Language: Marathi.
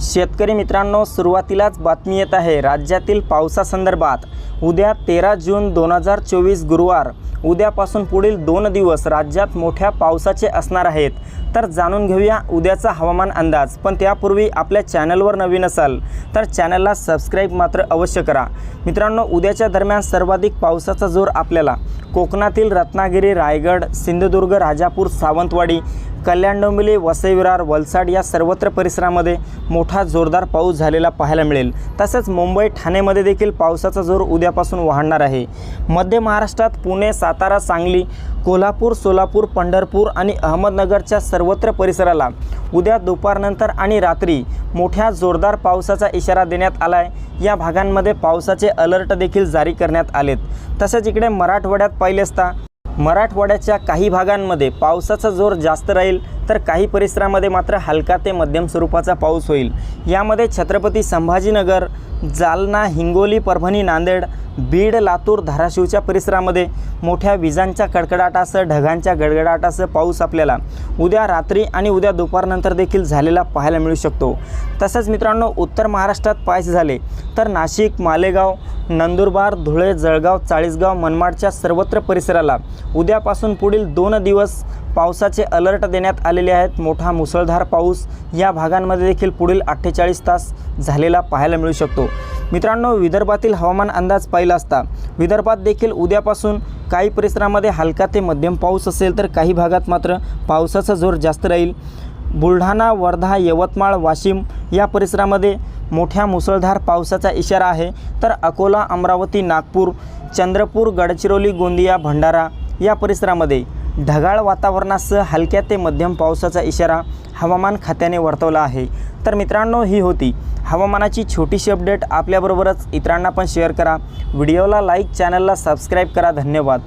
शेतकरी मित्रांनो सुरुवातीलाच बातमी येत आहे. राज्यातील पावसासंदर्भात उद्या तेरा जून दोन हजार चोवीस गुरुवार उद्यापासून पुढील दोन दिवस राज्यात मोठ्या पावसाचे असणार आहेत. तर जाणून घेऊया उद्याचा हवामान अंदाज. पण त्यापूर्वी आपल्या चॅनलवर नवीन असाल तर चॅनलला सबस्क्राईब मात्र अवश्य करा. मित्रांनो उद्याच्या दरम्यान सर्वाधिक पावसाचा जोर आपल्याला कोकणातील रत्नागिरी रायगड सिंधुदुर्ग राजापूर सावंतवाडी कल्याण डोंबिवली वसई विरार वलसाड या सर्वत्र परिसरामध्ये मोठा जोरदार पाऊस झालेला पाहायला मिळेल. तसेच मुंबई ठाणेमध्ये देखील पावसाचा जोर उद्यापासून वाढणार आहे. मध्य महाराष्ट्रात पुणे सातारा सांगली कोल्हापूर सोलापूर पंढरपूर आणि अहमदनगरच्या सर्वत्र परिसराला उद्या दुपारनंतर आणि रात्री मोठ्या जोरदार पावसाचा इशारा देण्यात आला आहे या भागांमध्ये पावसाचे अलर्ट देखील जारी करण्यात आलेत. तसेच इकडे मराठवाड्यात पाहिले असता मराठवाड्याच्या काही भागांमध्ये पावसाचा जोर जास्त राहील. तर काही परिसरामध्ये मात्र हलका ते मध्यम स्वरूपाचा पाऊस होईल. यामध्ये छत्रपती संभाजीनगर जालना हिंगोली परभणी नांदेड बीड लातूर धाराशिवच्या परिसरामध्ये मोठ्या विजांच्या कडकडाटासह ढगांच्या गडगडाटासह पाऊस आपल्याला उद्या रात्री आणि उद्या दुपारनंतर देखील झालेला पाहायला मिळू शकतो. तसंच मित्रांनो उत्तर महाराष्ट्रात पायस झाले तर नाशिक मालेगाव नंदुरबार धुळे जळगाव चाळीसगाव मनमाडच्या सर्वत्र परिसराला उद्यापासून पुढील दोन दिवस पावसाचे अलर्ट देण्यात आले आलेले आहेत. मोठा मुसळधार पाऊस या भागांमध्ये देखील पुढील अठ्ठेचाळीस तास झालेला पाहायला मिळू शकतो. मित्रांनो विदर्भातील हवामान अंदाज पाहिला असता विदर्भात देखील उद्यापासून काही परिसरामध्ये हलका ते मध्यम पाऊस असेल तर काही भागात मात्र पावसाचा जोर जास्त राहील. बुलढाणा वर्धा यवतमाळ वाशिम या परिसरामध्ये मोठ्या मुसळधार पावसाचा इशारा आहे. तर अकोला अमरावती नागपूर चंद्रपूर गडचिरोली गोंदिया भंडारा या परिसरामध्ये ढगाळ वातावरणासह हलक्या ते मध्यम पावसाचा इशारा हवामान खात्याने वर्तवला आहे. तर मित्रांनो ही होती हवामानाची छोटीशी अपडेट. आपल्याबरोबरच इतरांना पण शेअर करा. व्हिडिओला लाईक चॅनलला सबस्क्राईब करा. धन्यवाद.